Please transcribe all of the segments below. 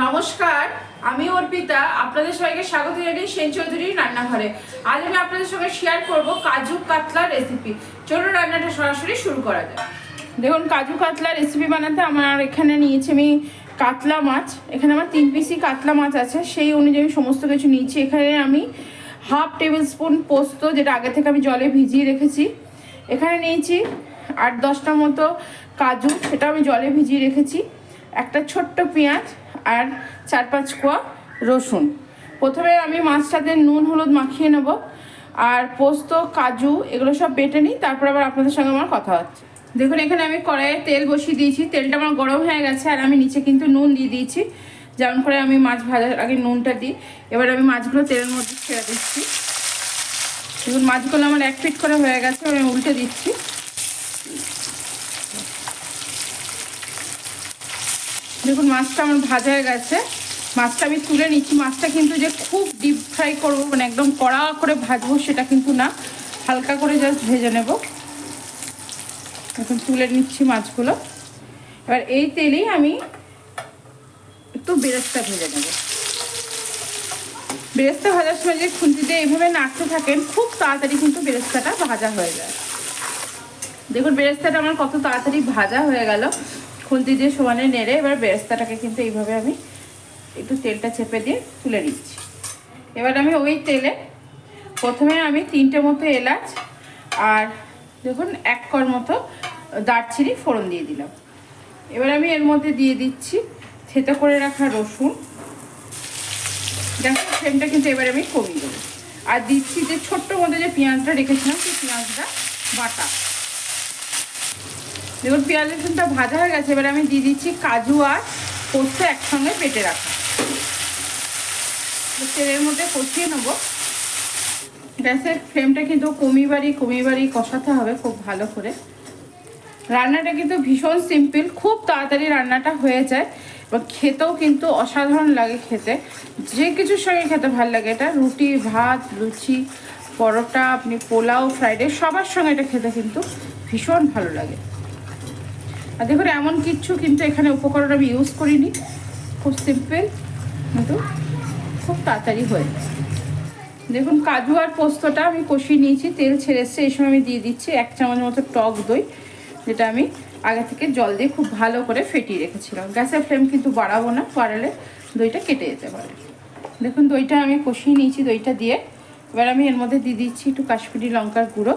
নমস্কার, আমি অর্পিতা, আপনাদের সবাইকে স্বাগত জানাই সেন চৌধুরীর রান্নাঘরে। আজ আমি আপনাদের সঙ্গে শেয়ার করব কাজু কাতলা রেসিপি চলো রান্নাটা সরাসরি শুরু করা যাক। দেখুন, কাজু কাতলা রেসিপি বানাতে আমার এখানে নিয়েছি আমি কাতলা মাছ। এখানে আমার তিন পিসি কাতলা মাছ আছে। সেই অনুযায়ী সমস্ত কিছু নিয়েছি। এখানে আমি হাফ টেবিল স্পুন পোস্ত, যেটা আগে থেকে আমি জলে ভিজিয়ে রেখেছি। এখানে নিয়েছি আট দশটা মতো কাজু সেটা আমি জলে ভিজিয়ে রেখেছি। একটা ছোট্ট পেঁয়াজ আর চার পাঁচ কোয়া রসুন। প্রথমে আমি মাছটাতে নুন, হলুদ মাখিয়ে নেব। আর পোস্ত, কাজু, এগুলো সব বেটে নিই, তারপর আবার আপনাদের সঙ্গে আমার কথা হচ্ছে। দেখুন, এখানে আমি কড়াইয়ে তেল বসিয়ে দিয়েছি। তেলটা আমার গরম হয়ে গেছে, আর আমি নিচে কিন্তু নুন দিয়ে দিয়েছি। যেমন করে আমি মাছ ভাজার আগে নুনটা দিই। এবার আমি মাছগুলো তেলের মধ্যে ছেড়ে দিচ্ছি। দেখুন, মাছগুলো আমার এক ফিট করে হয়ে গেছে, আমি উল্টে দিচ্ছি। দেখুন, মাছটা আমার ভাজা হয়ে গেছে। মাছটা আমি তুলে নিচ্ছি। মাছটা কিন্তু যে খুব ডিপ ফ্রাই করব মানে একদম কড়া করে ভাজবো, সেটা কিন্তু না। হালকা করে জাস্ট ভেজে নেব। এখন তুলে নিচ্ছি মাছগুলো। এবার এই তেলেই আমি একটু বেরেস্তা ভেজে নেব। বেরেস্তা ভাজার সময় যে দিয়ে এইভাবে নাড়তে থাকেন, খুব তাড়াতাড়ি কিন্তু বেরেস্তাটা ভাজা হয়ে যায়। দেখুন, বেরেস্তাটা আমার কত তাড়াতাড়ি ভাজা হয়ে গেল। খুন্তি দিয়ে সমানে নেড়ে এবার বেরেস্তাটাকে কিন্তু এইভাবে আমি একটু তেলটা চেপে দিয়ে তুলে নিচ্ছি। এবার আমি ওই তেলে প্রথমে আমি তিনটে মতো এলাচ আর দেখুন এক কর মতো দারচিনি ফোড়ন দিয়ে দিলাম। এবার আমি এর মধ্যে দিয়ে দিচ্ছি থেতো করে রাখা রসুন। গ্যাসের ফ্লেমটা কিন্তু এবার আমি কমিয়ে দেবো। আর দিচ্ছি যে ছোট্ট মতো যে পেঁয়াজটা রেখেছিলাম, সেই পেঁয়াজটা বাটা। দেখুন, পেঁয়াজ রসুনটা ভাজা হয়ে গেছে, এবার আমি দিয়ে দিচ্ছি কাজু আর পোস্ত একসঙ্গে পেটে রাখা। তেলের মধ্যে কষিয়ে নেব। গ্যাসের ফ্লেমটা কিন্তু কমি বাড়ি কমি বাড়ি কষাতে হবে খুব ভালো করে। রান্নাটা কিন্তু ভীষণ সিম্পল, খুব তাড়াতাড়ি রান্নাটা হয়ে যায়। এবং খেতেও কিন্তু অসাধারণ লাগে খেতে। যে কিছুর সঙ্গে খেতে ভালো লাগে, এটা রুটি, ভাত, লুচি, পরোটা, আপনি পোলাও, ফ্রাইড রাইস, সবার সঙ্গে এটা খেতে কিন্তু ভীষণ ভালো লাগে। আর দেখুন, এমন কিচ্ছু কিন্তু এখানে উপকরণ আমি ইউজ করিনি। খুব সিম্পল কিন্তু খুব তাড়াতাড়ি হয়ে দেখুন, কাজু আর পোস্তটা আমি কষিয়ে নিয়েছি, তেল ছেড়ে এসছে, এই সময় আমি দিয়ে দিচ্ছি এক চামচ মতো টক দই, যেটা আমি আগে থেকে জল দিয়ে খুব ভালো করে ফেটিয়ে রেখেছিলাম। গ্যাসের ফ্লেম কিন্তু বাড়াবো না, বাড়ালে দইটা কেটে যেতে পারে। দেখুন, দইটা আমি কষিয়ে নিয়েছি, দইটা দিয়ে। এবার আমি এর মধ্যে দিয়ে দিচ্ছি একটু কাশ্মীরি লঙ্কার গুঁড়ো।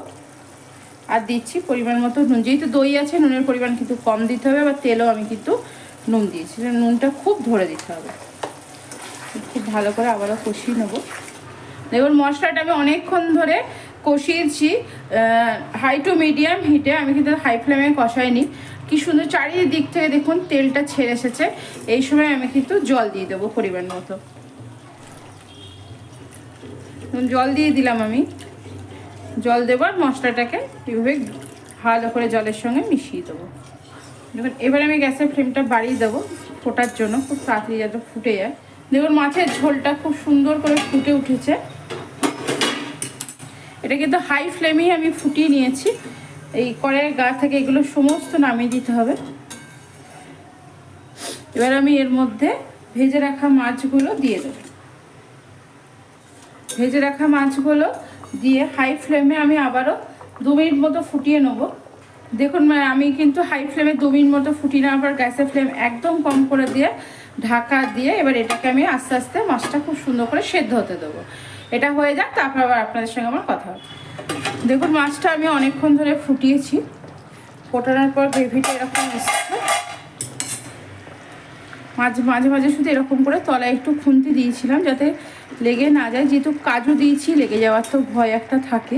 আর দিচ্ছি পরিমাণ মতো নুন। যেহেতু দই আছে, নুনের পরিমাণ কিন্তু কম দিতে হবে বা তেলও আমি কিন্তু নুন দিয়েছি। নুনটা খুব ধরে দিতে হবে। খুব ভালো করে আবারও কষিয়ে নেব। দেখুন, মশলাটা আমি অনেকক্ষণ ধরে কষিয়েছি। হাই টু মিডিয়াম হিটে আমি কিন্তু হাই ফ্লেমে কষাইনি। কি সুন্দর চারিদিক থেকে দেখুন তেলটা ছেড়ে এসেছে। এই সময় আমি কিন্তু জল দিয়ে দেবো পরিমাণ মতো। জল দিয়ে দিলাম আমি। জল দেবার মশলাটাকে এভাবে ভালো করে জলের সঙ্গে মিশিয়ে দেবো। দেখুন, এবার আমি গ্যাসের ফ্লেমটা বাড়িয়ে দেবো ফোটার জন্য, খুব তাড়াতাড়ি যাতে ফুটে যায়। দেখুন, মাছের ঝোলটা খুব সুন্দর করে ফুটে উঠেছে। এটা কিন্তু হাই ফ্লেমেই আমি ফুটিয়ে নিয়েছি। এই কড়াইয়ের গা থেকে এগুলো সমস্ত নামিয়ে দিতে হবে। এবার আমি এর মধ্যে ভেজে রাখা মাছগুলো দিয়ে দেবো। ভেজে রাখা মাছগুলো দিয়ে হাই ফ্লেমে আমি আবারও দু মিনিট মতো ফুটিয়ে নেব। দেখুন মা- আমি কিন্তু হাই ফ্লেমে দু মিনিট মতো ফুটিয়ে নেওয়ার পর গ্যাসের ফ্লেম একদম কম করে দিয়ে ঢাকা দিয়ে এবার এটাকে আমি আস্তে আস্তে মাছটা খুব সুন্দর করে সেদ্ধ হতে দেবো। এটা হয়ে যাক, তারপর আবার আপনাদের সঙ্গে আমার কথা হবে। দেখুন, মাছটা আমি অনেকক্ষণ ধরে ফুটিয়েছি। ফোটানোর পর গ্রেভিটা এরকম এসছে মাঝে মাঝে মাঝে শুধু এরকম করে তলায় একটু খুন্তি দিয়েছিলাম যাতে লেগে না যায়, যেহেতু কাজু দিয়েছি, লেগে যাওয়ার তো ভয় একটা থাকে।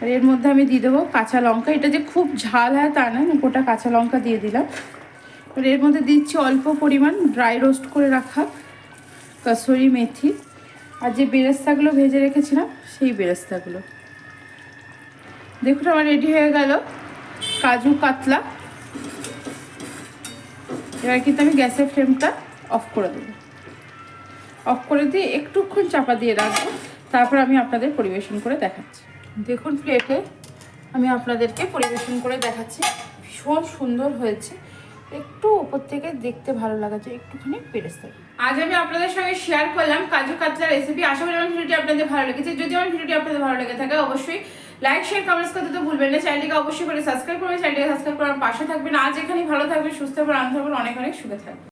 আর এর মধ্যে আমি দিয়ে দেবো কাঁচা লঙ্কা। এটা যে খুব ঝাল হয় তা না গোটা কাঁচা লঙ্কা দিয়ে দিলাম। আর এর মধ্যে দিচ্ছি অল্প পরিমাণ ড্রাই রোস্ট করে রাখা কসুরি মেথি। আর যে বেরেস্তাগুলো ভেজে রেখেছিলাম, সেই বেরেস্তাগুলো। দেখুন, আমার রেডি হয়ে গেল কাজু কাতলা। এবার কিন্তু আমি গ্যাসের ফ্লেমটা অফ করে দেবো। অফ করে দিয়ে একটুক্ষণ চাপা দিয়ে রাখব। তারপর আমি আপনাদের পরিবেশন করে দেখাচ্ছি। দেখুন প্লেটে আমি আপনাদেরকে পরিবেশন করে দেখাচ্ছি। ভীষণ সুন্দর হয়েছে। একটু ওপর থেকে দেখতে ভালো লাগা যায় একটুখানি পেরেস্তা আজ আমি আপনাদের সঙ্গে শেয়ার করলাম কাজু কাতলা রেসিপি আশা করি আমার ভিডিওটি আপনাদের ভালো লেগেছে। যদি আমার ভিডিওটি আপনাদের ভালো লেগে থাকে, অবশ্যই লাইক শেয়ার কমেন্টস করতে তো ভুলবেন না। চ্যানেলটিকে অবশ্যই করে সাবস্ক্রাইব করবেন। চ্যানেলটিকে সাবস্ক্রাইব করার পাশে থাকবেন। আজ এখানেই ভালো থাকবেন, সুস্থ থাকবেন, আনন্দ থাকবেন। অনেক অনেক সুখে থাকবেন